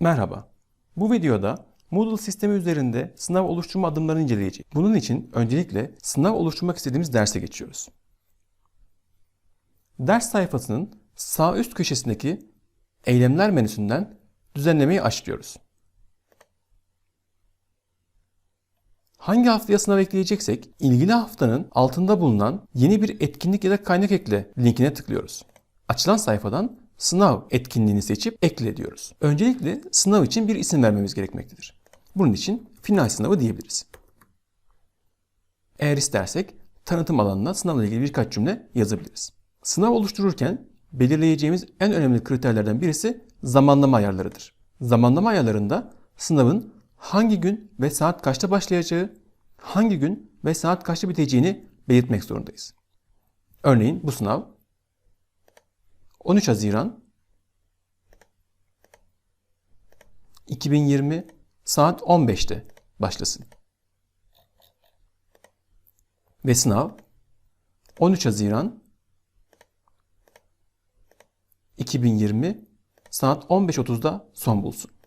Merhaba. Bu videoda Moodle sistemi üzerinde sınav oluşturma adımlarını inceleyeceğiz. Bunun için öncelikle sınav oluşturmak istediğimiz derse geçiyoruz. Ders sayfasının sağ üst köşesindeki eylemler menüsünden düzenlemeyi açıyoruz. Hangi haftaya sınav ekleyeceksek ilgili haftanın altında bulunan yeni bir etkinlik ya da kaynak ekle linkine tıklıyoruz. Açılan sayfadan sınav etkinliğini seçip ekle diyoruz. Öncelikle sınav için bir isim vermemiz gerekmektedir. Bunun için final sınavı diyebiliriz. Eğer istersek tanıtım alanına sınavla ilgili birkaç cümle yazabiliriz. Sınav oluştururken belirleyeceğimiz en önemli kriterlerden birisi zamanlama ayarlarıdır. Zamanlama ayarlarında sınavın hangi gün ve saat kaçta başlayacağı, hangi gün ve saat kaçta biteceğini belirtmek zorundayız. Örneğin bu sınav 13 Haziran 2020 saat 15'te başlasın. Ve sınav 13 Haziran 2020 saat 15.30'da son bulsun.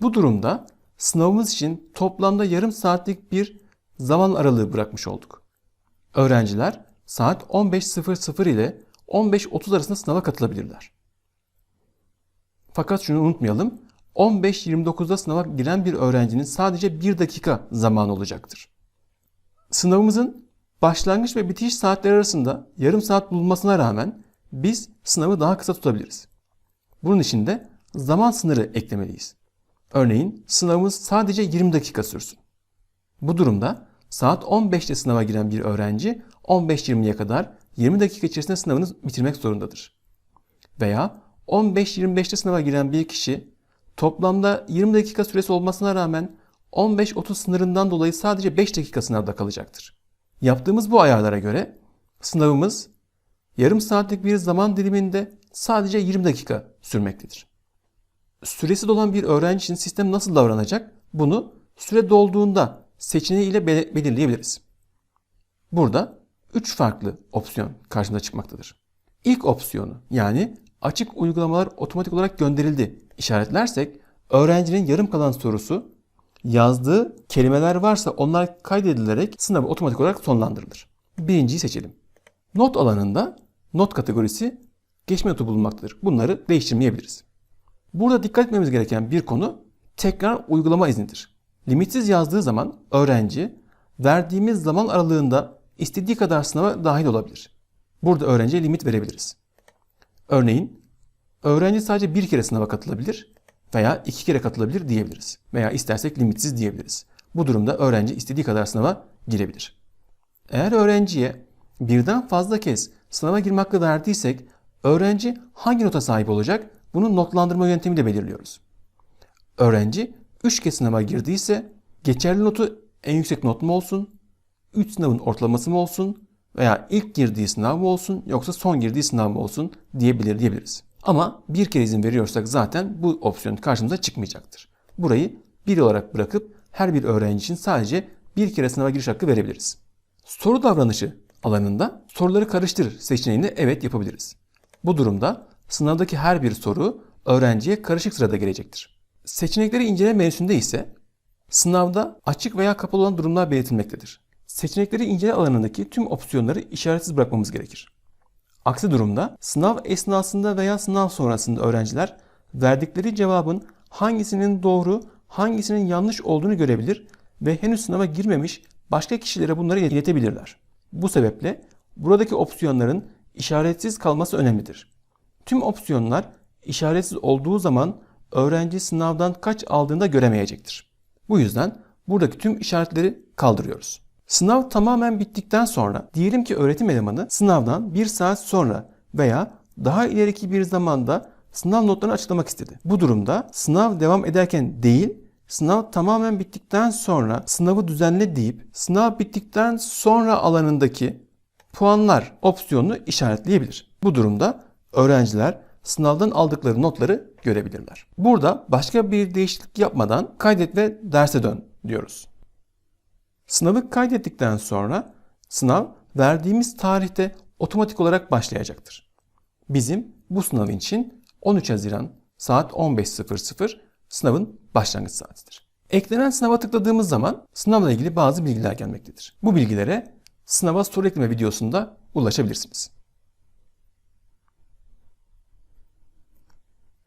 Bu durumda sınavımız için toplamda yarım saatlik bir zaman aralığı bırakmış olduk. Öğrenciler saat 15.00 ile 15.30 arasında sınava katılabilirler. Fakat şunu unutmayalım. 15.29'da sınava giren bir öğrencinin sadece 1 dakika zamanı olacaktır. Sınavımızın başlangıç ve bitiş saatleri arasında yarım saat bulunmasına rağmen biz sınavı daha kısa tutabiliriz. Bunun için de zaman sınırı eklemeliyiz. Örneğin sınavımız sadece 20 dakika sürsün. Bu durumda saat 15'te sınava giren bir öğrenci 15-20'ye kadar 20 dakika içerisinde sınavını bitirmek zorundadır. Veya 15-25'te sınava giren bir kişi toplamda 20 dakika süresi olmasına rağmen 15-30 sınırından dolayı sadece 5 dakika sınavda kalacaktır. Yaptığımız bu ayarlara göre sınavımız yarım saatlik bir zaman diliminde sadece 20 dakika sürmektedir. Süresi dolan bir öğrenci için sistem nasıl davranacak? Bunu süre dolduğunda seçeneği ile belirleyebiliriz. Burada 3 farklı opsiyon karşımıza çıkmaktadır. İlk opsiyonu yani açık uygulamalar otomatik olarak gönderildi işaretlersek öğrencinin yarım kalan sorusu yazdığı kelimeler varsa onlar kaydedilerek sınavı otomatik olarak sonlandırılır. Birinciyi seçelim. Not alanında not kategorisi geçme notu bulunmaktadır. Bunları değiştirmeyebiliriz. Burada dikkat etmemiz gereken bir konu tekrar uygulama iznidir. Limitsiz yazdığı zaman öğrenci verdiğimiz zaman aralığında istediği kadar sınava dahil olabilir. Burada öğrenciye limit verebiliriz. Örneğin öğrenci sadece bir kere sınava katılabilir veya iki kere katılabilir diyebiliriz. Veya istersek limitsiz diyebiliriz. Bu durumda öğrenci istediği kadar sınava girebilir. Eğer öğrenciye birden fazla kez sınava girme hakkı verdiysek öğrenci hangi nota sahip olacak? Bunu notlandırma yöntemiyle belirliyoruz. Öğrenci 3 kez sınava girdiyse geçerli notu en yüksek not mu olsun, 3 sınavın ortalaması mı olsun veya ilk girdiği sınav mı olsun yoksa son girdiği sınav mı olsun diye belirleyebiliriz. Ama bir kere izin veriyorsak zaten bu opsiyon karşımıza çıkmayacaktır. Burayı bir olarak bırakıp her bir öğrenci için sadece bir kere sınava giriş hakkı verebiliriz. Soru davranışı alanında soruları karıştır seçeneğini evet yapabiliriz. Bu durumda sınavdaki her bir soru öğrenciye karışık sırada gelecektir. Seçenekleri inceleme menüsünde ise sınavda açık veya kapalı olan durumlar belirtilmektedir. Seçenekleri incele alanındaki tüm opsiyonları işaretsiz bırakmamız gerekir. Aksi durumda sınav esnasında veya sınav sonrasında öğrenciler verdikleri cevabın hangisinin doğru, hangisinin yanlış olduğunu görebilir ve henüz sınava girmemiş başka kişilere bunları iletebilirler. Bu sebeple buradaki opsiyonların işaretsiz kalması önemlidir. Tüm opsiyonlar işaretsiz olduğu zaman öğrenci sınavdan kaç aldığında göremeyecektir. Bu yüzden buradaki tüm işaretleri kaldırıyoruz. Sınav tamamen bittikten sonra diyelim ki öğretim elemanı sınavdan bir saat sonra veya daha ileriki bir zamanda sınav notlarını açıklamak istedi. Bu durumda sınav devam ederken değil, sınav tamamen bittikten sonra sınavı düzenle deyip sınav bittikten sonra alanındaki puanlar opsiyonunu işaretleyebilir. Bu durumda öğrenciler sınavdan aldıkları notları görebilirler. Burada başka bir değişiklik yapmadan kaydet ve derse dön diyoruz. Sınavı kaydettikten sonra Sınav verdiğimiz tarihte otomatik olarak başlayacaktır. Bizim bu sınav için 13 Haziran saat 15.00 sınavın başlangıç saatidir. Eklenen sınava tıkladığımız zaman sınavla ilgili bazı bilgiler gelmektedir. Bu bilgilere sınava soru ekleme videosunda ulaşabilirsiniz.